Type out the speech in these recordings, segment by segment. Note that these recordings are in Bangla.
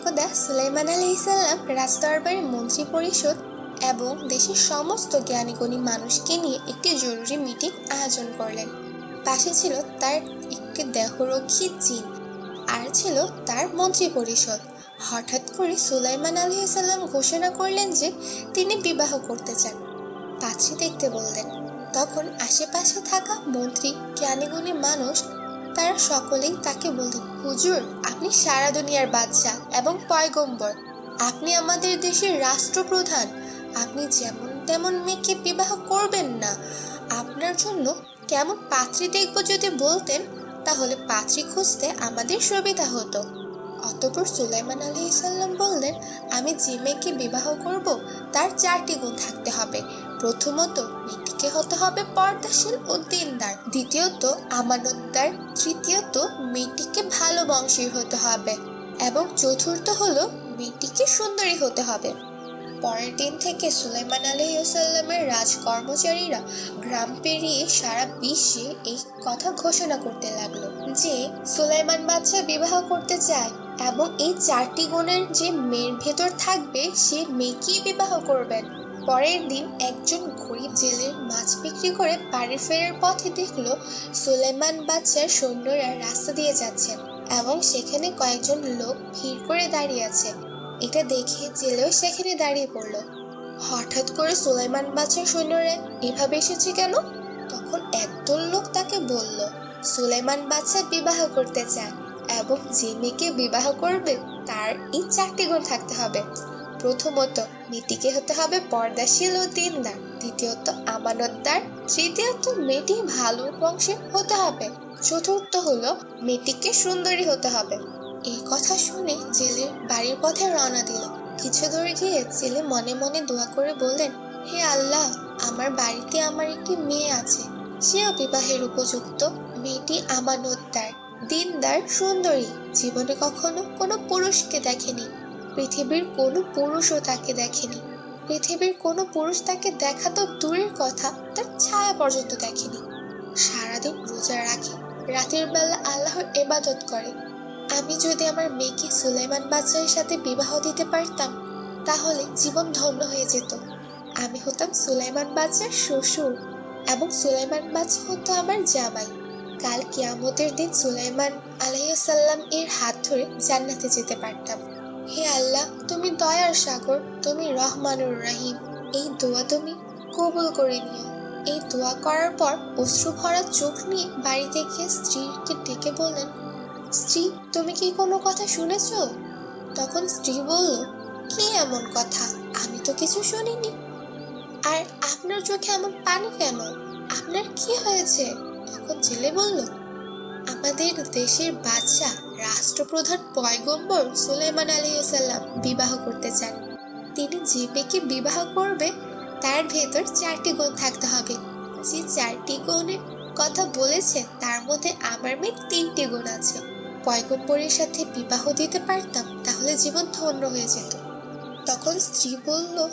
একদা সুলাইমান আলাইসাল্লাম রাজদরবারের মন্ত্রী পরিষদ এবং দেশের সমস্ত জ্ঞানীগুণী মানুষকে নিয়ে একটি জরুরি মিটিং আয়োজন করলেন। পাশে ছিল তার একটি দেহরক্ষী জিন, আর ছিল তার মন্ত্রী পরিষদ। হঠাৎ করে সুলাইমান আলহিসাল্লাম ঘোষণা করলেন যে তিনি বিবাহ করতে চান। পাত্রী দেখতে বললেন, তখন আশেপাশে থাকা মন্ত্রী, জ্ঞানীগুণী মানুষ তারা সকলেই তাকে বলেন হুজুর, আপনি সারা দুনিয়ার বাদশাহ এবং পয়গম্বর। আপনি আমাদের দেশের রাষ্ট্রপ্রধান। আপনি যেমন তেমন মেয়েকে বিবাহ করবেন না। আপনার জন্য কেমন পাত্রী দেখব যদি বলতেন, তাহলে পাত্রী খুঁজতে আমাদের সুবিধা হতো। অতপর সুলাইমান আলী ইসাল্লাম বললেন, আমি যে মেয়েকে বিবাহ করব, তার চারটি গুণ থাকতে হবে। প্রথমত, মেয়েটিকে হতে হবে পর্দাশীল ও দিনদার। দ্বিতীয়ত, আমানতদার। তৃতীয়ত, মেয়েটিকে ভালো বংশের হতে হবে। এবং চতুর্থ হলো, মেয়েটিকে সুন্দরী হতে হবে। পরের দিন থেকে সুলাইমান আলহিউসাল্লামের রাজ কর্মচারীরা গ্রাম পেরিয়ে সারা বিশ্বে এই কথা ঘোষণা করতে লাগল যে, সুলাইমান বাচ্চা বিবাহ করতে চায়। এবং এই চারটি গুণের যে মেয়ের ভেতর থাকবে, সে মেয়েকেই বিবাহ করবেন পরের দিন একজন গরিব জেলের মাছ বিক্রি করে বাড়ি ফেরার পথে দেখল সুলাইমান বাচ্চার সৈন্যরা রাস্তা দিয়ে যাচ্ছেন এবং সেখানে কয়েকজন লোক ভিড় করে দাঁড়িয়ে আছে। এটা দেখে জেলেও সেখানে দাঁড়িয়ে পড়ল। হঠাৎ করে সুলাইমান বাচ্চার সৈন্যরা এভাবে এসেছে কেন? তখন একদল লোক তাকে বলল, সুলাইমান বাচ্চা বিবাহ করতে চায়। এবং যে মেয়েকে বিবাহ করবে, তার এই চারটি গুণ থাকতে হবে। প্রথমত মেয়েটিকে হতে হবে পর্দাশীল ও দিনদার। দ্বিতীয়ত, আমানতদার। তৃতীয়ত, মেয়েটি ভালো বংশে হতে হবে। চতুর্থ হলো, মেয়েটিকে সুন্দরী হতে হবে। এই কথা শুনে জেলে বাড়ির পথে রওনা দিল। কিছু দূরে গিয়ে জেলে মনে মনে দোয়া করে বললেন, হে আল্লাহ, আমার বাড়িতে আমার একটি মেয়ে আছে। সেও বিবাহের উপযুক্ত। মেয়েটি আমানতদার। দিনদার, সুন্দরী। জীবনে কখনো কোনো পুরুষকে দেখেনি। পৃথিবীর কোনো পুরুষও তাকে দেখেনি। পৃথিবীর কোনো পুরুষ তাকে দেখা তো দূরের কথা, তার ছায়া পর্যন্ত দেখেনি। সারাদিন রোজা রাখে, রাতের বেলা আল্লাহর এবাদত করে। আমি যদি আমার মেয়েকে সুলাইমান বাচ্চার সাথে বিবাহ দিতে পারতাম, তাহলে জীবন ধন্য হয়ে যেত। আমি হতাম সুলাইমান বাচ্চার শ্বশুর এবং সুলাইমান বাচ্চা হতো আমার জামাই। কাল কিয়ামতের দিন সুলাইমান আলাইসাল্লাম এর হাত ধরে জান্নাতে যেতে পারতাম। হে আল্লাহ, তুমি দয়ার সাগর, তুমি রহমানুর রাহিম। এই দোয়া তুমি কবুল করে নিও। এই দোয়া করার পর অশ্রু ভরা চোখ নিয়ে বাড়িতে গিয়ে স্ত্রীকে ডেকে বললেন, স্ত্রী, তুমি কি কোনো কথা শুনেছ? তখন স্ত্রী বলল, কি এমন কথা? আমি তো কিছু শুনিনি। আর আপনার চোখে এমন পানি কেন? আপনার কি হয়েছে? ছেলে বলল? আমাদের দেশের বাদশা রাষ্ট্রপ্রধান পয়গম্বর সুলাইমান আলাইসাল্লাম বিবাহ করতে চান। তিনি যে মেয়েকে বিবাহ করবে, তার ভেতর চারটি গুণ থাকতে হবে। যে চারটি গুণের কথা বলেছে, তার মধ্যে আমার মেয়ে তিনটি গুণ আছে। পয়গম্বরের সাথে বিবাহ দিতে পারতাম, তাহলে জীবন ধন্য হয়ে যেত। তখন স্ত্রী বলল,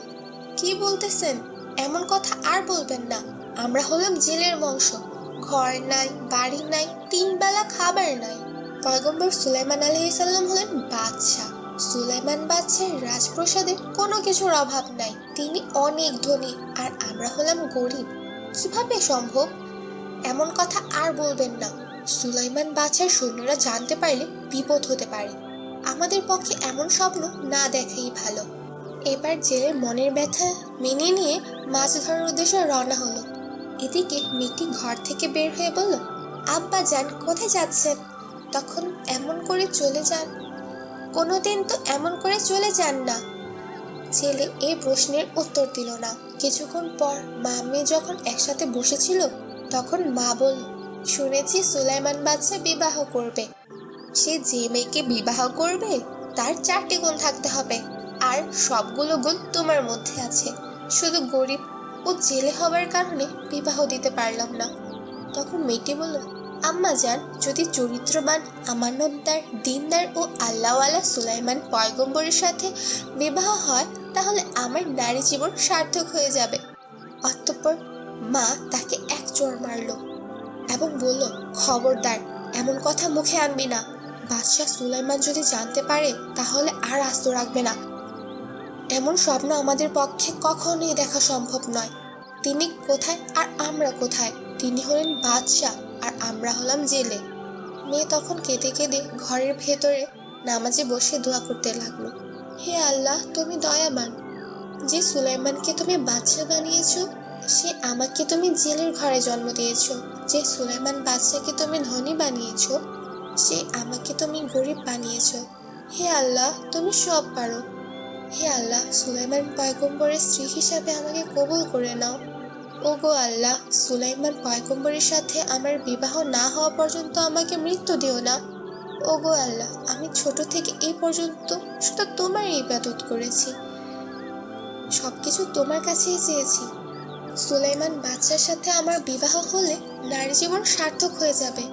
কি বলতেছেন? এমন কথা আর বলবেন না। আমরা হলাম জেলের বংশ। ঘর নাই, বাড়ি নাই তিন বেলা খাবার নাই। পয়গম্বর সুলাইমান আলহিসাল্লাম হলেন বাদশাহ। সুলাইমান বাদশার রাজপ্রসাদের কোনো কিছুর অভাব নাই। তিনি অনেক ধনী আর আমরা হলাম গরিব। কীভাবে সম্ভব? এমন কথা আর বলবেন না। সুলাইমান বাদশার সৈন্যরা জানতে পারলে বিপদ হতে পারে। আমাদের পক্ষে এমন স্বপ্ন না দেখাই ভালো। এবার জেলের মনের ব্যথা মেনে নিয়ে মাছ ধরার উদ্দেশ্যে রওনা হলো। এদিকে মেয়েটি ঘর থেকে বের হয়ে বলল, আব্বা যান, কোথায় যাচ্ছেন? তখন এমন করে চলে যান। কোনোদিন তো এমন করে চলে যান না। ছেলে এই প্রশ্নের উত্তর দিল না। কিছুক্ষণ পর মা মেয়ে যখন একসাথে বসেছিল, তখন মা বলল, শুনেছি সুলাইমান বাচ্চা বিবাহ করবে। সে যে মেয়েকে বিবাহ করবে, তার চারটি গুণ থাকতে হবে। আর সবগুলো গুণ তোমার মধ্যে আছে। শুধু গরিব ও জেলে হবার কারণে বিবাহ দিতে পারলাম না। তখন মেয়েটি বলল, আম্মা যান, যদি চরিত্রবান, আমানতদার, দিনদার ও আল্লাহওয়ালা সুলাইমান পয়গম্বরের সাথে বিবাহ হয়, তাহলে আমার নারী জীবন সার্থক হয়ে যাবে। অতঃপর মা তাকে এক চোর মারলো এবং বলল, খবরদার, এমন কথা মুখে আনবি না। বাদশাহ সুলাইমান যদি জানতে পারে, তাহলে আর আস্ত রাখবে না। এমন স্বপ্ন আমাদের পক্ষে কখনোই দেখা সম্ভব নয়। তিনি কোথায় আর আমরা কোথায়? তিনি হলেন বাদশাহ আর আমরা হলাম জেলে। মেয়ে তখন কেঁদে কেঁদে ঘরের ভেতরে নামাজে বসে দোয়া করতে লাগল। হে আল্লাহ, তুমি দয়াবান। যে সুলাইমানকে তুমি বাদশা বানিয়েছো, সে আমাকে তুমি জেলের ঘরে জন্ম দিয়েছ। যে সুলাইমান বাদশাকে তুমি ধনী বানিয়েছ, সে আমাকে তুমি গরিব বানিয়েছ। হে আল্লাহ, তুমি সব পারো। হে আল্লাহ, সুলাইমান পয়গম্বরের স্ত্রী হিসাবে আমাকে কবুল করে নাও। ও গো আল্লাহ, সুলাইমান পয়গম্বরের সাথে আমার বিবাহ না হওয়া পর্যন্ত আমাকে মৃত্যু দিও না। ও গো আল্লাহ, আমি ছোট থেকে এই পর্যন্ত শুধু তোমার ইবাদত করেছি। সবকিছু তোমার কাছেই চেয়েছি। সুলাইমান বাচ্চার সাথে আমার বিবাহ হলে নারী জীবন সার্থক হয়ে যাবে।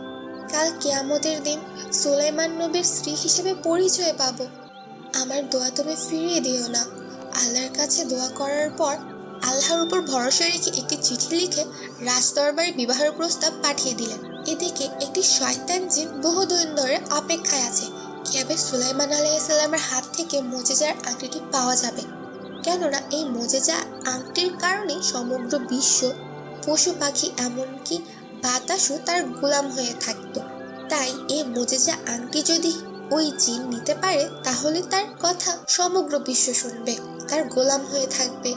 কাল কেয়ামতের দিন সুলাইমান নবীর স্ত্রী হিসেবে পরিচয় পাবো। আমার দোয়া তুমি ফিরিয়ে দিও না। আল্লাহর কাছে দোয়া করার পর আল্লাহর উপর ভরসা রেখে একটি চিঠি লিখে রাজদরবারে বিবাহের প্রস্তাব পাঠিয়ে দিলেন। এদিকে একটি শয়তান জিন বহুদিন ধরে অপেক্ষায় আছে। কীভাবে সুলাইমান আলাইসাল্লামের হাত থেকে মোজেজার আংটিটি পাওয়া যাবে। কেননা এই মোজেজা আংটির কারণে সমগ্র বিশ্ব পশু পাখি এমনকি বাতাসও তার গোলাম হয়ে থাকতো। তাই এই মোজেজা আংটি যদি ওই জিন নিতে পারে, তাহলে তার কথা সমগ্র বিশ্ব শুনবে, তার গোলাম হয়ে থাকবে।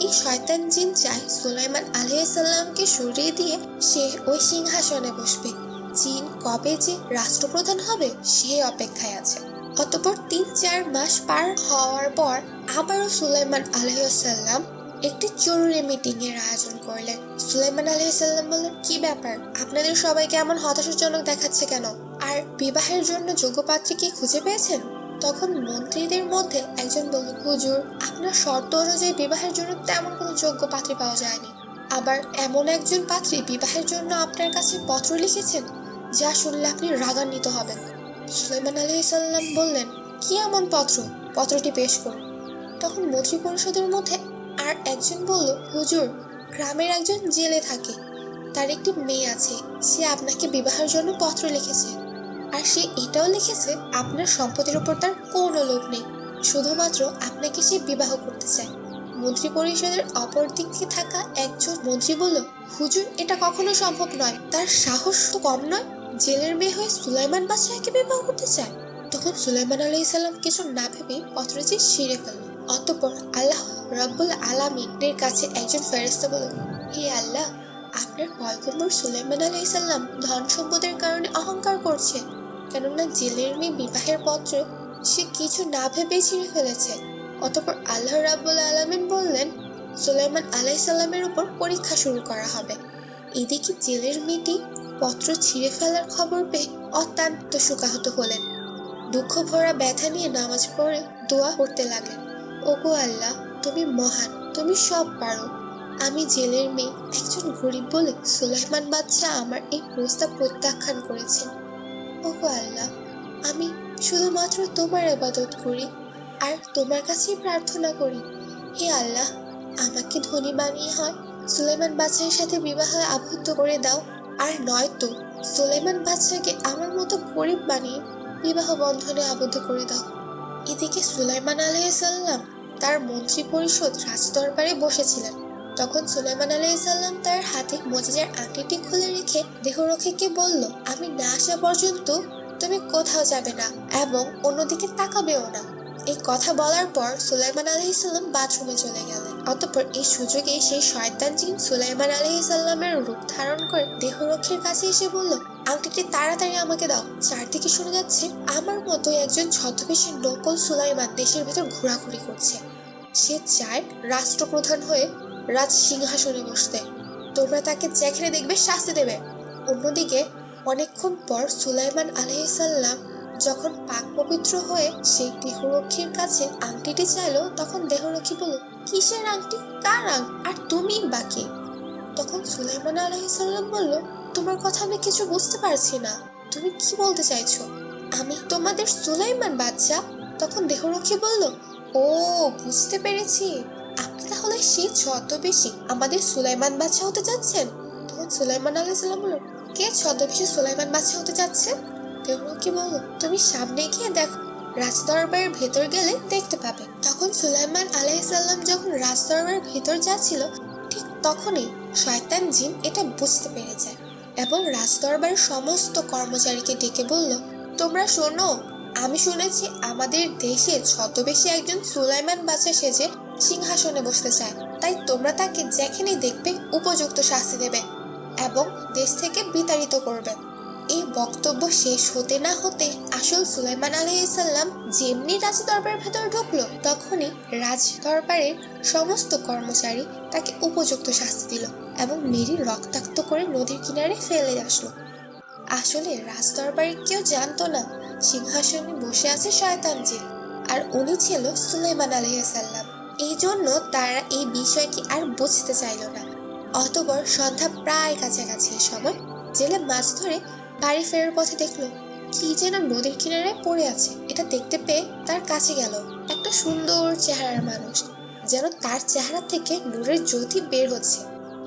এই শয়তান জিন চায় সুলাইমান আলাইসাল্লামকে সরিয়ে দিয়ে সে ওই সিংহাসনে বসবে। জিন কবে যে রাষ্ট্রপ্রধান হবে, সে অপেক্ষায় আছে। অতপর তিন চার মাস পার হওয়ার পর আবারও সুলাইমান আলহিসাল্লাম একটি জরুরি মিটিং এর আয়োজন করলেন। সুলাইমান আলহিসাল্লাম বললেন, কি ব্যাপার? আপনাদের সবাইকে এমন হতাশাজনক দেখাচ্ছে কেন? আর বিবাহের জন্য যোগ্য পাত্রী কি খুঁজে পেয়েছেন? তখন মন্ত্রীদের মধ্যে একজন বলল হুজুর, আপনার শর্ত অনুযায়ী বিবাহের জন্য তেমন কোনো যোগ্য পাত্রী পাওয়া যায়নি। আবার এমন একজন পাত্রী বিবাহের জন্য আপনার কাছে পত্র লিখেছেন, যা শুনলে আপনি রাগান্বিত হবেন। সুলাইমান আলী সাল্লাম বললেন, কি এমন পত্র? পত্রটি পেশ করুন। তখন মন্ত্রী পরিষদের মধ্যে আর একজন বলল, হুজুর, গ্রামের একজন জেলে থাকে। তার একটি মেয়ে আছে। সে আপনাকে বিবাহের জন্য পত্র লিখেছে। আর সে এটাও লিখেছে, আপনার সম্পত্তির উপর তার কোনো লোভ নেই। শুধুমাত্র আপনাকে সে বিবাহ করতে চায়। মন্ত্রী পরিষদের অপর দিকে থাকা একজন মন্ত্রী বলল, হুজুর, এটা কখনো সম্ভব নয়। তার সাহস তো কম নয়। জেলের মেয়ে হয়ে সুলাইমান বাদশাহকে বিবাহ করতে চায়। তখন সুলাইমান আলাই সাল্লাম কিছু না ভেবে পত্রটি ছিঁড়ে ফেলল। অতঃপর আল্লাহ রব্বুল আলামিনের কাছে একজন ফেরেস্তা বলল, হে আল্লাহ, আপনার পয়গম্বর সুলাইমান আলাই সাল্লাম ধন সম্পদের কারণে অহংকার করছে। কেননা জেলের মেয়ে বিবাহের পত্র সে কিছু না ভেবেই ছিঁড়ে ফেলেছে। অতঃপর আল্লাহ রাব্বুল আলামিন বললেন, সুলাইমান আলাইসাল্লামের উপর পরীক্ষা শুরু করা হবে। এদিকে জেলের মেয়েটি পত্র ছিঁড়ে ফেলার খবর পেয়ে অত্যন্ত শোকাহত হলেন। দুঃখ ভরা ব্যথা নিয়ে নামাজ পড়ে দোয়া করতে লাগলেন। ওগো আল্লাহ, তুমি মহান, তুমি সব পারো। আমি জেলের মেয়ে একজন গরিব বলে সুলাইমান বাচ্চা আমার এই প্রস্তাব প্রত্যাখ্যান করেছেন। ওগো আল্লাহ, আমি শুধুমাত্র তোমার আবাদত করি আর তোমার কাছেই প্রার্থনা করি। হে আল্লাহ, আমাকে ধনী বানিয়ে হয়, সুলাইমান বাচ্চার সাথে বিবাহে আবদ্ধ করে দাও। আর নয়তো সুলাইমান বাচ্চাকে আমার মতো গরিব বানিয়ে বিবাহ বন্ধনে আবদ্ধ করে দাও। এদিকে সুলাইমান আলাইসাল্লাম তার মন্ত্রী পরিষদ রাজদরবারে বসেছিলেন। তখন সুলাইমান আলাইসাল্লাম তার হাতে মজিজার আংটিটি খুলে রেখে দেহরক্ষীকে বলল, আমি না আসা পর্যন্ত তুমি কোথাও যাবে না এবং অন্যদিকে তাকাবেও না। এই কথা বলার পর সুলাইমান আলহিসাল্লাম বাথরুমে চলে গেলেন। অতঃপর এই সুযোগে সেই শয়তান জিন সুলাইমান আলহিসাল্লামের রূপ ধারণ করে দেহরক্ষীর কাছে এসে বলল, আংটিটি তাড়াতাড়ি আমাকে দাও। চারদিকে শোনা যাচ্ছে আমার মতোই একজন ছদ্মবেশী নকল সুলাইমান দেশের ভেতর ঘোরাঘুরি করছে। সে চায় রাষ্ট্রপ্রধান হয়ে রাজ সিংহাসনে বসতে। তোমরা তাকে যেখানে দেখবে শাস্তি দেবে। অন্যদিকে, অনেকক্ষণ পর সুলাইমান আলহিসাল্লাম যখন পাক পবিত্র হয়ে সেই দেহরক্ষীর কাছে আংটিটি চাইলো, তখন দেহরক্ষী বলল, কিসের আংটি? কার আং? আর তুমি বাকি তখন সুলাইমান আলহিসাল্লাম বলল, তোমার কথা আমি কিছু বুঝতে পারছি না। তুমি কি বলতে চাইছো? আমি তোমাদের সুলাইমান বাচ্চা তখন দেহরক্ষী বলল, ও, বুঝতে পেরেছি। আপনি তাহলে সেই ছদ্মবেশী আমাদের সুলাইমান বাচ্চা হতে যাচ্ছেন? তখন সুলাইমান আলাইসাল্লাম বলল কে ছদ্মবেশী সুলাইমান বাচ্চা হতে যাচ্ছে? কি বলল, তুমি সামনে গিয়ে দেখো, রাজদরবারের ভেতর গেলে দেখতে পাবে। তখন সুলাইমান আলাইসাল্লাম যখন রাজদরবারের ভেতর যাচ্ছিল, ঠিক তখনই শয়তান জিন এটা বুঝতে পেরে যায় এবং রাজদরবারের সমস্ত কর্মচারীকে ডেকে বলল, তোমরা শোনো, আমি শুনেছি আমাদের দেশে ছদ্মবেশী একজন সুলাইমান বাচ্চা সেজে সিংহাসনে বসতে চায়। তাই তোমরা তাকে যেখানেই দেখবে উপযুক্ত শাস্তি দেবে এবং দেশ থেকে বিতাড়িত করবে। এই বক্তব্য শেষ হতে না হতে আসল সুলাইমান আলাইসাল্লাম যেমনি রাজ দরবারের ভেতর ঢুকলো, তখনই রাজ দরবারের সমস্ত কর্মচারী তাকে উপযুক্ত শাস্তি দিল এবং মেরি রক্তাক্ত করে নদীর কিনারে ফেলে আসলো। আসলে রাজ দরবারে কেউ জানতো না, সিংহাসনে বসে আছে শয়তান জিন আর উনি ছিল সুলাইমান আলাইসাল্লাম এই জন্য তারা এই বিষয়টি আর বুঝতে চাইল না। অতপর সন্ধ্যা প্রায় কাছাকাছি সময় জেলে মাছ ধরে বাড়ি ফেরার পথে দেখল, কি যেন নদীর কিনারে পড়ে আছে। এটা দেখতে পেয়ে তার কাছে গেল। একটা সুন্দর চেহারার মানুষ, যেন তার চেহারা থেকে নূরের জ্যোতি বের হচ্ছে।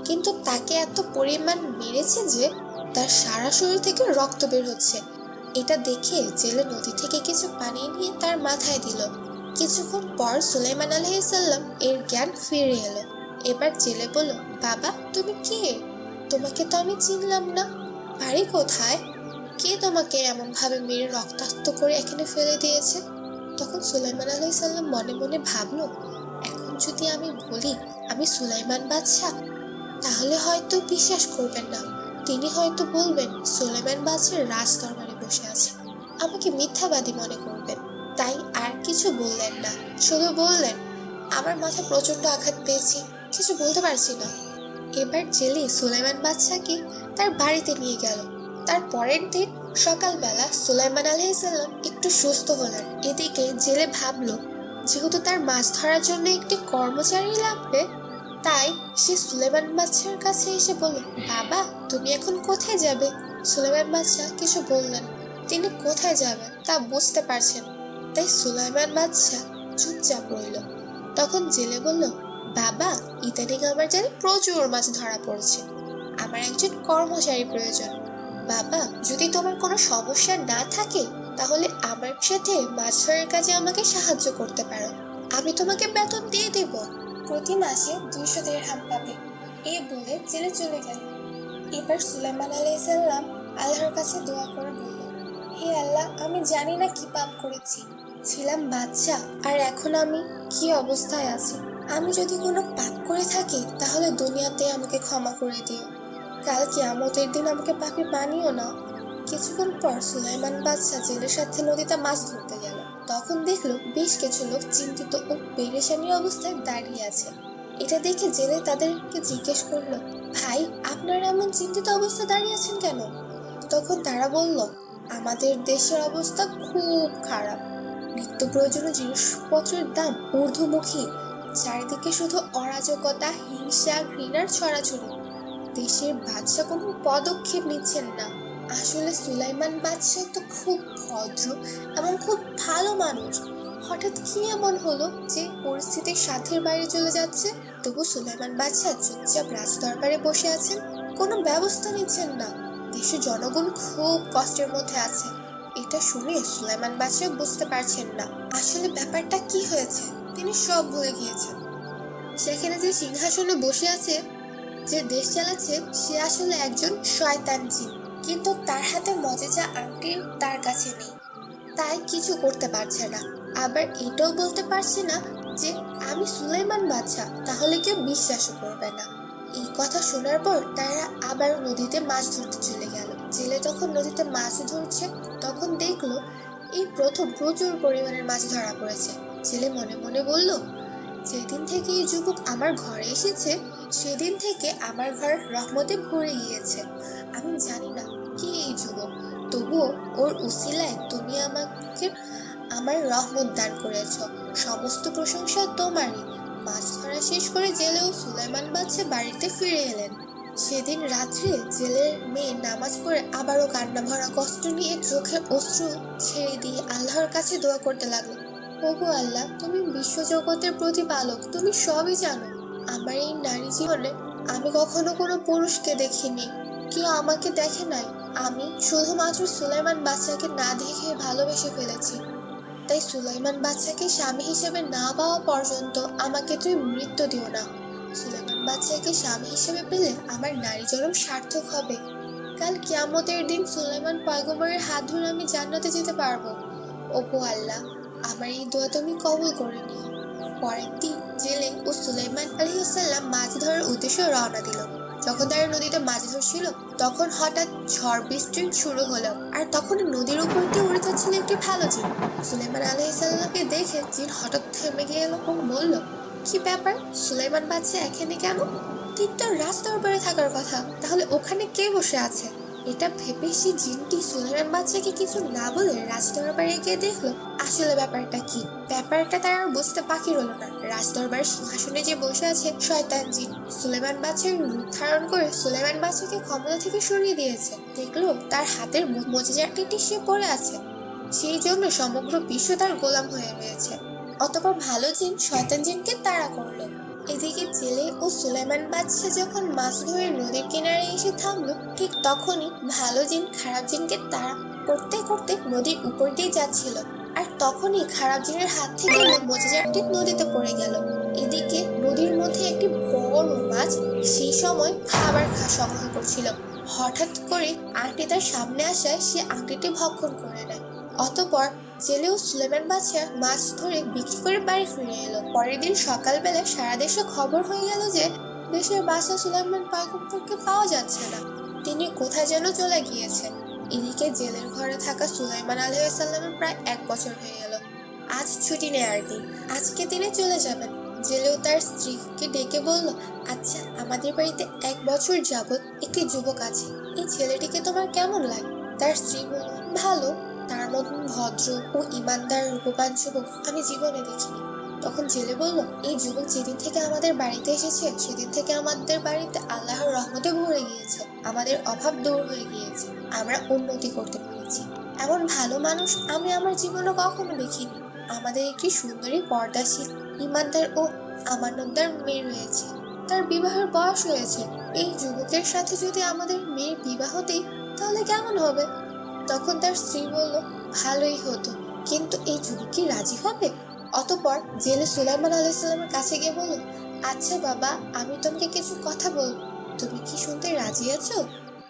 কিন্তু তাকে এত পরিমাণ মেরেছে যে তার সারা শরীর থেকে রক্ত বের হচ্ছে। এটা দেখে জেলে নদী থেকে কিছু পানি নিয়ে তার মাথায় দিল। কিছুক্ষণ পর সুলাইমান আলহিসাল্লাম এর জ্ঞান ফিরে এলো। এবার জেলে বলল, বাবা, তুমি কে? তোমাকে তো আমি চিনলাম না। বাড়ি কোথায়? কে তোমাকে এমন ভাবে মেরে রক্তাক্ত করে এখানে ফেলে দিয়েছে? তখন সুলাইমান আলাইসাল্লাম মনে মনে ভাবলো, এখন যদি আমি বলি আমি সুলাইমান বাদশাহ, তাহলে হয়তো বিশ্বাস করবেন না। তিনি হয়তো বলবেন, সুলাইমান বাদশাহ রাজ দরবারে বসে আছে। আমাকে মিথ্যাবাদী মনে করবেন। তাই আর কিছু বললেন না। শুধু বললেন, আমার মাথা প্রচণ্ড আঘাত পেয়েছি, কিছু বলতে পারছি না। এবার জেলে সুলাইমান বাদশাকে তার বাড়িতে নিয়ে গেল। তার পরের দিন সকালবেলা সুলাইমান আলহিসাল্লাম একটু সুস্থ হলেন। এদিকে জেলে ভাবল, যেহেতু তার মাছ ধরার জন্য একটি কর্মচারী লাগবে, তাই সে সুলেমান বাদশার কাছে এসে বলল, বাবা, তুমি এখন কোথায় যাবে? সুলেমান বাদশাহ কিছু বললেন, তিনি কোথায় যাবেন তা বুঝতে পারছেন তাই সুলাইমান বাদশাহ চুপচাপ রইল। তখন জেলে বলল, বাবা, ইদানিং আমার জানি প্রচুর মাছ ধরা পড়ছে। আমার একজন কর্মচারী প্রয়োজন। বাবা, যদি তোমার কোনো সমস্যা না থাকে, তাহলে আমার সাথে মাছ ধরার কাজে আমাকে সাহায্য করতে পারো। আমি তোমাকে বেতন দিয়ে দেব। প্রতি মাসে দুইশো দেড়হাম পাবে। এ বলে জেলে চলে গেল। এবার সুলাইমান আলাইসাল্লাম আল্লাহর কাছে দোয়া করে বলল হে আল্লাহ, আমি জানি না কি পাপ করেছি। ছিলাম বাচ্চা আর এখন আমি কি অবস্থায় আছি? আমি যদি কোনো পাপ করে থাকি, তাহলে দুনিয়াতে আমাকে ক্ষমা করে দিও। কাল কিয়ামতের দিন আমাকে পাপি বানিও না। কিছুক্ষণ পর সুলাইমান বাদশাহ জেলের সাথে নদীতে মাছ ধরতে গেল। তখন দেখল বেশ কিছু লোক চিন্তিত ও পেরেশানি অবস্থায় দাঁড়িয়ে আছে। এটা দেখে জেলে তাদেরকে জিজ্ঞেস করল, ভাই, আপনারা এমন চিন্তিত অবস্থা দাঁড়িয়ে আছেন কেন? তখন তারা বলল আমাদের দেশের অবস্থা খুব খারাপ। নিত্য প্রয়োজনীয় জিনিসপত্রের দাম ঊর্ধ্বমুখী। চারিদিকে শুধু অরাজকতা, হিংসা, ঘৃণার ছড়াছড়ি। দেশের বাদশাহ কোনো পদক্ষেপ নিচ্ছেন না। আসলে সুলাইমান বাদশাহ তো খুব ভদ্র এবং খুব ভালো মানুষ। হঠাৎ কি এমন হলো যে পরিস্থিতির সাথের বাইরে চলে যাচ্ছে? তবু সুলাইমান বাদশাহ চুপচাপ রাজদরবারে বসে আছেন। কোনো ব্যবস্থা নিচ্ছেন না। দেশের জনগণ খুব কষ্টের মধ্যে আছে। এটা শুনে সুলাইমান বাদশাহ বুঝতে পারছেন না, আসলে ব্যাপারটা কি হয়েছে? তিনি সব ভুলে গিয়েছেন। সেখানে যে সিংহাসনে বসে আছে, যে দেশ চালাচ্ছে, সে আসলে একজন শয়তান জিন কিন্তু তার হাতে মজেজা আংটি তার কাছে নেই। তাই কিছু করতে পারছে না। আবার এটাও বলতে পারছে না যে, আমি সুলাইমান বাদশা তাহলে কেউ বিশ্বাসও করবে না। এই কথা শোনার পর তারা আবার নদীতে মাছ ধরতে চলে গেল। জেলে যখন নদীতে মাছ ধরছে, তখন দেখল এই প্রথম প্রচুর পরিমাণের মাছ ধরা পড়েছে। ছেলে মনে মনে বলল, যেদিন থেকে এই যুবক আমার ঘরে এসেছে, সেদিন থেকে আমার ঘর রহমতে ভরে গিয়েছে। আমি জানি না কি এই যুবক, তবুও ওর উসিলায় তুমি আমাকে, আমার রহমত দান করেছ। সমস্ত প্রশংসা তোমারই। মাছ ধরা শেষ করে জেলেও সুলাইমান বাদশা বাড়িতে ফিরে এলেন। সেদিন রাত্রে জেলের মেয়ে নামাজ পড়ে আবারও কান্না ভরা কষ্ট নিয়ে চোখের অশ্রু ছেড়ে দিয়ে আল্লাহর কাছে দোয়া করতে লাগল। ওগো আল্লাহ, তুমি বিশ্বজগতের প্রতিপালক, তুমি সবই জানো। আমার এই নারী জীবনে আমি কখনো কোনো পুরুষকে দেখিনি, কেউ আমাকে দেখে নাই। আমি শুধুমাত্র সুলাইমান বাচ্চাকে না দেখে ভালোবেসে ফেলেছি। তাই সুলাইমান বাচ্চাকে স্বামী হিসেবে না পাওয়া পর্যন্ত আমাকে তুই মৃত্যু দিও না। সুলাইমান বাচ্চাকে স্বামী হিসেবে পেলে আমার নারী জনম সার্থক হবে। কাল কিয়ামতের দিন সুলাইমান পয়গম্বরের হাত ধরে আমি জান্নাতে যেতে পারব। ওপো আল্লাহ, আমার এই দোয়া তুমি কবুল করে নিও। পরের দিন জেলে ও সুলাইমান আলহিসাল্লাম মাছ ধরার উদ্দেশ্যে রওনা দিল। যখন তারা নদীতে মাছ ধরছিল, তখন হঠাৎ ঝড় বৃষ্টি শুরু হলো। আর তখন নদীর উপর দিয়ে উড়ে যাচ্ছিল একটি ভালো জিন সুলাইমান আলহিসাল্লামকে দেখে জিন হঠাৎ থেমে গিয়ে এলো বলল, কি ব্যাপার? সুলাইমান বাচ্চা এখানে কেন? তিনটা রাস্তার উপরে থাকার কথা, তাহলে ওখানে কে বসে আছে? এটা ভেবে সে জিনটি সুলাইমান বাচ্চাকে কিছু না বলে রাস্তার রাজদরবারে গিয়ে দেখল আসলে ব্যাপারটা কি? ব্যাপারটা তার বুঝতে বাকি রলো না। রাজদরবার সিংহাসনে যে বসে আছে শয়তান জিন সুলেমান বাচ্চার রূপ ধারণ করে সুলেমান বাচ্চাকে ক্ষমতা থেকে সরিয়ে দিয়েছে। দেখল তার হাতের মজিজাটিটি সে পড়ে আছে। সেই জন্য সমগ্র বিশ্ব তার গোলাম হয়ে রয়েছে। অতপর ভালো জিন শয়তান জিনকে তাড়া করল। এদিকে জেলে ও সুলাইমান বাদশাহ যখন মাছ ধরে নদীর কিনারে এসে থামলো, ঠিক তখনই ভালো জিন খারাপ জিনকে তাড়া করতে করতে নদীর উপর দিয়ে যাচ্ছিল। আর তখনই খারাপ জিনের হাত থেকে মজিজারটি নদীতে পড়ে গেল। এদিকে নদীর মধ্যে একটি বড় মাছ সেই সময় খাবার খা সংগ্রহ করছিল। হঠাৎ করে আংটি তার সামনে আসায় সে আংটিটি ভক্ষণ করে নেয়। অতপর জেলে ও সুলেমান বাচ্চা মাছ ধরে বিক্রি করে বাড়ি ফিরে এলো। পরের দিন সকালবেলা সারা দেশে খবর হয়ে গেল যে দেশের বাচ্চা সুলাইমান পাগম্বরকে পাওয়া যাচ্ছে না। তিনি কোথায় যেন চলে গিয়েছে এদিকে জেলের ঘরে থাকা সুলাইমান আলহামের প্রায় এক বছর হয়ে গেল। আজ ছুটি নেয়ার দিন আজকে তিনি চলে যাবেন। জেলেও তার স্ত্রীকে ডেকে বলল আচ্ছা আমাদের বাড়িতে এক বছর যাবৎ একটি যুবক আছে। এই ছেলেটিকে তোমার কেমন লাগে? তার স্ত্রী বলল, ভালো। তার মতন ভদ্র ও ইমানদার রূপবান যুবক আমি জীবনে দেখিনি। তখন জেলে বলল, এই যুবক যেদিন থেকে আমাদের বাড়িতে এসেছে, সেদিন থেকে আমাদের বাড়িতে আল্লাহর রহমতে ভরে গিয়েছে। আমাদের অভাব দূর হয়ে গিয়েছে। আমরা উন্নতি করতে পেরেছি। এমন ভালো মানুষ আমি আমার জীবনে কখনো দেখিনি। আমাদের একটি সুন্দরী পর্দাশীল, ইমানদার ও আমানতদার মেয়ে রয়েছে। তার বিবাহের বয়স হয়েছে। এই যুবকের সাথে যদি আমাদের মেয়ের বিবাহ দিই তাহলে কেমন হবে? তখন তার স্ত্রী বলল, ভালোই হতো। কিন্তু এই যুবক কি রাজি হবে? অতপর জেলে সুলাইমান আলাইসাল্লামের কাছে গিয়ে বলল আচ্ছা বাবা, আমি তোমাকে কিছু কথা বলব। তুমি কি শুনতে রাজি আছো?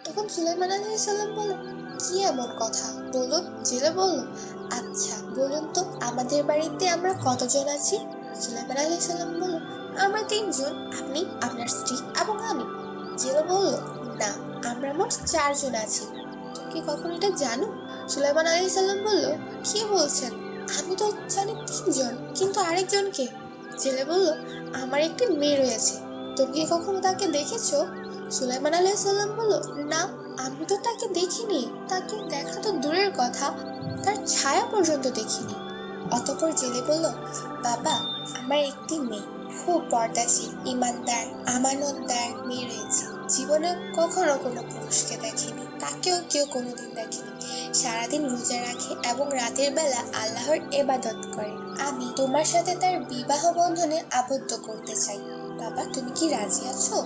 তখন সুলাইমান আলাইসাল্লাম বলল, কি এমন কথা? বলুন জেলে বলল আচ্ছা বলুন তো, আমাদের বাড়িতে আমরা কতজন আছি? সুলাইমান আলাইসাল্লাম বলল, আমরা তিনজন, আপনি, আপনার স্ত্রী এবং আমি। জেলে বলল, না, আমরা মোট চারজন আছি। তুমি কি কখনো এটা জানো? সুলাইমান আলী সাল্লাম বলল, কি বলছেন? আমি তো জানি তিনজন, কিন্তু আরেকজনকে। জেলে বলল, আমার একটি মেয়ে রয়েছে। তুমি কি কখনো তাকে দেখেছ? সুলাইমান আলী সাল্লাম বলল, না, আমি তো তাকে দেখিনি। তাকে দেখা তো দূরের কথা, তার ছায়া পর্যন্ত দেখিনি। অতপর জেলে বলল, বাবা, আমার একটি মেয়ে। খুব পর্দাশীল, ইমানদার, আমানতদার মেয়ে রয়েছে। জীবনে কখনো কোনো পুরুষকে দেখেনি, তাকেও কেউ কোনোদিন দেখেনি। সারাদিন রোজা রাখে এবং রাতের বেলা আল্লাহর এবাদত করে। আমি তোমার সাথে তার বিবাহ বন্ধনে আবদ্ধ করতে চাই। বাবা, তুমি কি রাজি আছো?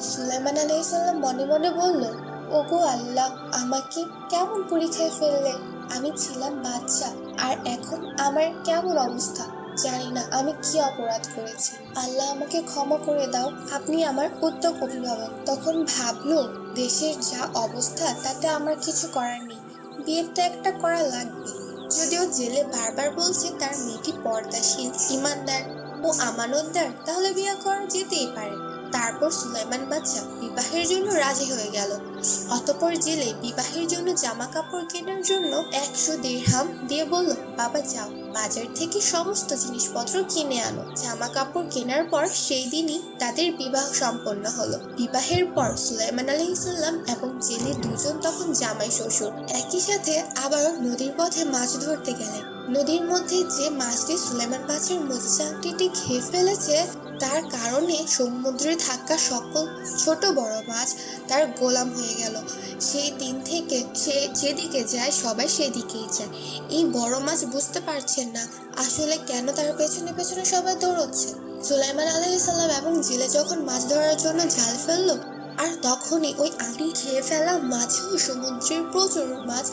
সুলাইমান আলাইসাল্লাম মনে মনে বলল, ওগো আল্লাহ, আমাকে কেমন পরীক্ষায় ফেললে? আমি ছিলাম বাচ্চা আর এখন আমার কেমন অবস্থা? জানি না আমি কি অপরাধ করেছি। আল্লাহ আমাকে ক্ষমা করে দাও। আপনি আমার উত্তম অভিভাবক। তখন ভাবলো, দেশের যা অবস্থা, তাতে আমার কিছু করার নেই। বিয়ে তো একটা করা লাগবে। যদিও জেলে বারবার বলছে তার মেয়েটি পর্দাশীল, ইমানদার ও আমানতদার, তাহলে বিয়ে করা যেতেই পারে। তারপর সুলাইমান বাচ্চা বিবাহের জন্য রাজি হয়ে গেল। অতপর জেলে বিবাহের জন্য জামা কাপড় কেনার জন্য একশো দেড়হাম দিয়ে বলল, বাবা, যাও। বাজার থেকে সমস্ত জিনিসপত্র কিনে আনো। জামা কাপড় কেনার পর সেই দিনই তাদের বিবাহ সম্পন্ন হলো। বিবাহের পর সুলাইমান আলী ইসলাম এবং জেলে দুজন তখন জামাই শ্বশুর। একই সাথে আবারও নদীর পথে মাছ ধরতে গেলেন। নদীর মধ্যে যে মাছটি সুলাইমান মাছের মজিচাংটিটি খেয়ে ফেলেছে, তার কারণে সমুদ্রে থাকা সকল ছোট বড় মাছ তার গোলাম হয়ে গেল। সেই দিন থেকে সে যেদিকে যায়, সবাই সেদিকেই যায়। এই বড় মাছ বুঝতে পারছেন না, আসলে কেন তার পেছনে পেছনে সবাই দৌড়চ্ছে? সুলাইমান আলাইসাল্লাম এবং জেলে যখন মাছ ধরার জন্য জাল ফেলল, আর তখনই ওই আংটি খেয়ে ফেলা মাছ ও সমুদ্রের প্রচুর মাছ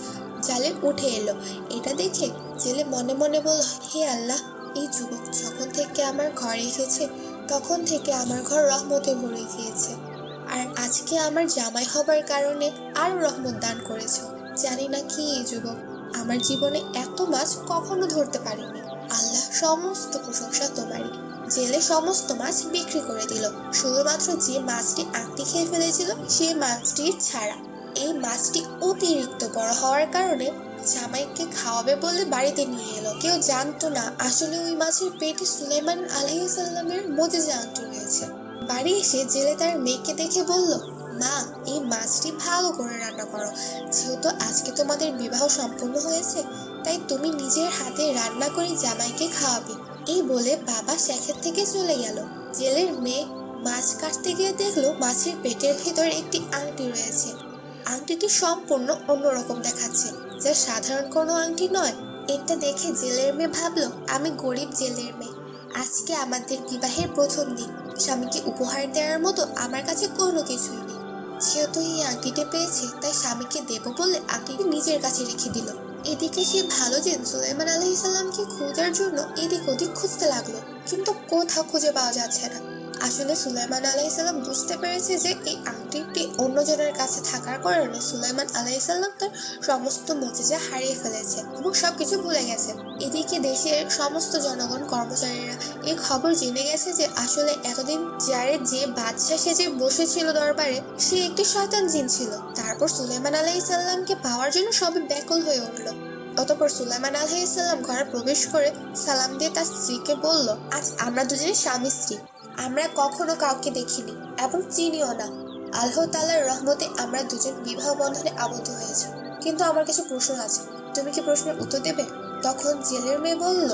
জালে উঠে এলো। এটা দেখে জেলে মনে মনে বলল, হে আল্লাহ, এই যুবক যখন থেকে আমার ঘরে এসেছে, তখন থেকে আমার ঘর রহমতে ভরে গিয়েছে। আর আজকে আমার জামাই হবার কারণে আরও রহমত দান করেছ। জানি না কি এই যুবক, আমার জীবনে এত মাছ কখনো ধরতে পারিনি। আল্লাহ সমস্ত প্রশংসা তোমারই। জেলে সমস্ত মাছ বিক্রি করে দিল। শুধুমাত্র যে মাছটি আঁকটি খেয়ে ফেলেছিল সেই মাছটি ছাড়া। এই মাছটি অতিরিক্ত বড় হওয়ার কারণে জামাইকে খাওয়াবে বলে বাড়িতে নিয়ে এলো। কেউ জানতো না আসলে ওই মাছের পেটে সুলাইমান আলাইসাল্লামের মজেজা আংটি রয়েছে বাড়ি এসে জেলে তার মেয়েকে দেখে বলল, মা, এই মাছটি ভালো করে রান্না করো। যেহেতু আজকে তোমাদের বিবাহ সম্পূর্ণ হয়েছে, তাই তুমি নিজের হাতে রান্না করে জামাইকে খাওয়াবে। এই বলে বাবা শেখের থেকে চলে গেল। জেলের মেয়ে মাছ কাটতে গিয়ে দেখল মাছের পেটের ভেতর একটি আংটি রয়েছে। আংটিটি সম্পূর্ণ অন্যরকম দেখাচ্ছে, যা সাধারণ কোনো আংটি নয়। এটা দেখে জেলের মেয়ে ভাবলো, আমি গরিব জেলের মেয়ে। আজকে আমাদের বিবাহের প্রথম দিন। স্বামীকে উপহার দেওয়ার মতো আমার কাছে কোনো কিছুই নেই। যেহেতু এই আংটিটা পেয়েছে, তাই স্বামীকে দেবো বলে আংটিটি নিজের কাছে রেখে দিল। এদিকে সে ভালো যে সুলাইমান আলাইসাল্লামকে খোঁজার জন্য এদিক ওদিক খুঁজতে লাগল, কিন্তু কোথাও খুঁজে পাওয়া যাচ্ছে না। আসলে সুলাইমান আলাইসাল্লাম বুঝতে পেরেছে যে এই আংটিটি অন্যজনের কাছে থাকার কারণে সুলাইমান আলাইসাল্লাম তার সমস্ত মজেজা হারিয়ে ফেলেছে এবং সবকিছু ভুলে গেছে। এদিকে দেশের সমস্ত জনগণ কর্মচারীরা এই খবর জেনে গেছে যে আসলে এতদিন যারে যে বাদশা সেজে বসেছিল দরবারে, সে একটি শয়তান জিন ছিল। তারপর সুলাইমান আলাইসাল্লামকে পাওয়ার জন্য সবে ব্যাকুল হয়ে উঠল। অতপর সুলাইমান আলাইসাল্লাম ঘরে প্রবেশ করে সালাম দিয়ে তার স্ত্রীকে বলল, আজ আমরা দুজনে স্বামী স্ত্রী। আমরা কখনো কাউকে দেখিনি এবং চিনিও না। আল্লাহ তাল্লার রহমতে আমরা দুজন বিবাহ বন্ধনে আবদ্ধ হয়েছি। কিন্তু আমার কিছু প্রশ্ন আছে। তুমি কি প্রশ্নের উত্তর দেবে? তখন জেলের মেয়ে বলল,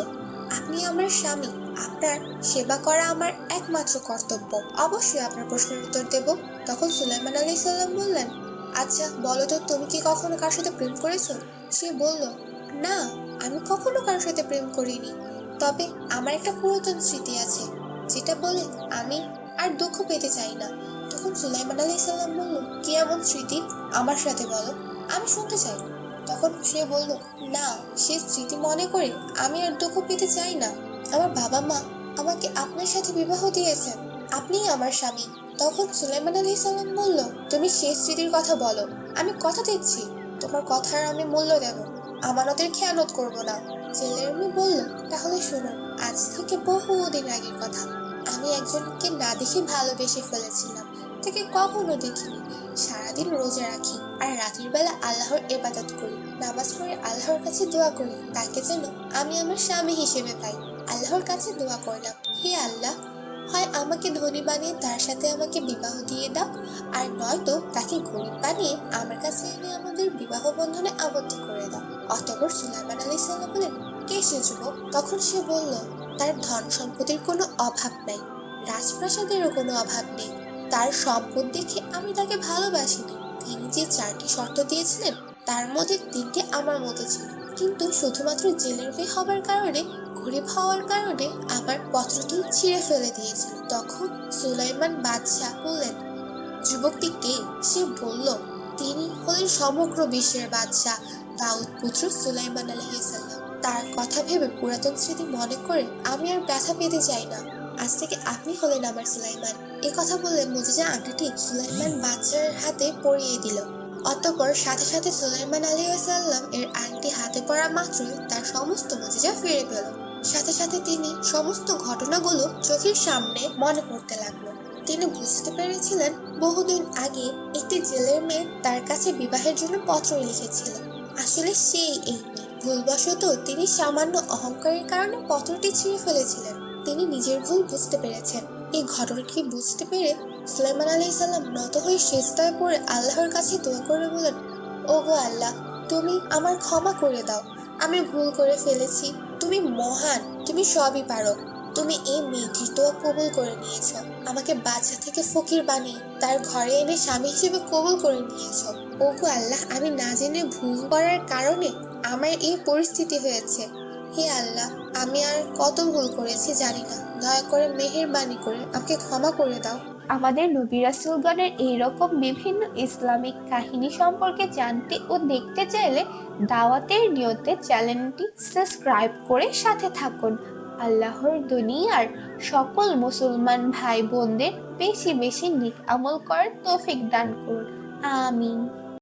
আপনি আমার স্বামী। আপনার সেবা করা আমার একমাত্র কর্তব্য। অবশ্যই আপনার প্রশ্নের উত্তর দেব। তখন সুলাইমান আলী সাল্লাম বললেন আচ্ছা বলো তো, তুমি কি কখনো কার সাথে প্রেম করেছ? সে বলল, না, আমি কখনো কারোর সাথে প্রেম করিনি। তবে আমার একটা পুরাতন স্মৃতি আছে। যেটা বলে আমি আর দুঃখ পেতে চাই না। তখন সুলাইমান আলী সাল্লাম বলল, কি এমন স্মৃতি আমার সাথে বলো। আমি শুনতে চাই। তখন সে বলল, না, সে স্মৃতি মনে করে আমি আর দুঃখ পেতে চাই না। আমার বাবা মা আমাকে আপনার সাথে বিবাহ দিয়েছেন। আপনিই আমার স্বামী। তখন সুলাইমান আলী সাল্লাম বলল, তুমি সেই স্মৃতির কথা বলো। আমি কথা দিচ্ছি। তোমার কথার আমি মূল্য দেব। আমানতের খেয়ানত করব না। মেয়ে বলল, তাহলে শুনুন আজ থেকে বহুদিন আগের কথা। আমি একজনকে না দেখে ভালোবেসে ফেলেছিলাম। তাকে কখনো দেখিনি। সারাদিন রোজা রাখি আর রাতের বেলা আল্লাহর এবাদত করি। নামাজ পড়ে আল্লাহর কাছে দোয়া করি। তাকে যেন আমি আমার স্বামী হিসেবে পাই। আল্লাহর কাছে দোয়া করলাম, হে আল্লাহ, হয় আমাকে ধনী বানিয়ে তার সাথে আমাকে বিবাহ দিয়ে দাও, আর নয়তো তাকে গরিব বানিয়ে আমার কাছে এনে আমাদের বিবাহ বন্ধনে আবদ্ধ করে দাও। অতপর সুলাইমান আলী সাল্লাম বলেন কে সে যুবক? তখন সে বলল তার ধন সম্পত্তির কোনো অভাব নাই। রাজপ্রাসাদেরও কোনো অভাব নেই। তার সম্পদ দেখে আমি তাকে ভালোবাসিনি। তিনি যে চারটি শর্ত দিয়েছিলেন, তার মধ্যে তিনটি আমার মতো ছিল। কিন্তু শুধুমাত্র জেলের মেয়ে হবার কারণে, গরিব হওয়ার কারণে আমার পত্রটি ছিঁড়ে ফেলে দিয়েছিল। তখন সুলাইমান বাদশাহ বললেন, যুবকটি কে? সে বলল, তিনি হলেন সমগ্র বিশ্বের বাদশাহ দাউদ পুত্র সুলাইমান আলহিসাল্লাম তার কথা ভেবে পুরাতন স্মৃতি মনে করে আমি আর ব্যথা পেতে চাই না। আজ থেকে আপনি হলেন আমার সুলাইমান। এ কথা বলে মুজিজা আংটিটি সুলাইমান বাচ্চার হাতে পরিয়ে দিল। অতঃপর সাথে সাথে সুলাইমান আলাইসাল্লাম এর আংটি হাতে পড়া মাত্রই তার সমস্ত মুজিজা ফিরে পেল। সাথে সাথে তিনি সমস্ত ঘটনাগুলো চোখের সামনে মনে পড়তে লাগল। তিনি বুঝতে পেরেছিলেন বহুদিন আগে একটি জেলের মেয়ে তার কাছে বিবাহের জন্য পত্র লিখেছিল। আসলে সেই এই ভুলবশত তিনি সামান্য অহংকারের কারণে পত্রটি ছিঁড়ে ফেলেছিলেন। তিনি নিজের ভুল বুঝতে পেরেছেন। এই ঘটনাটি বুঝতে পেরে সুলাইমান আলি সাল্লাম নত হয়ে শেষতায় পড়ে আল্লাহর কাছে দোয়া করে বলেন ও গো আল্লাহ, তুমি আমার ক্ষমা করে দাও। আমি ভুল করে ফেলেছি। তুমি মহান। তুমি সবই পারো। তুমি এই মেয়েটির দোয়া কবুল করে নিয়েছ। আমাকে বাচ্চা থেকে ফকির বানিয়ে তার ঘরে এনে স্বামী হিসেবে কবুল করে নিয়েছ। ওগো আল্লাহ, আমি না জেনে ভুল করার কারণে আমার এই পরিস্থিতি হয়েছে। হে আল্লাহ, আমি আর কত ভুল করেছি জানি না। দয়া করে মেহেরবানি করে আমাকে ক্ষমা করে দাও। আমাদের নবী রাসূলগণের এইরকম বিভিন্ন ইসলামিক কাহিনী সম্পর্কে জানতে ও দেখতে চাইলে দাওয়াতের নিয়তে চ্যানেলটি সাবস্ক্রাইব করে সাথে থাকুন। আল্লাহর দুনিয়ার সকল মুসলমান ভাই বোনদের বেশি বেশি নিক আমল করার তৌফিক দান করুন। আমিন।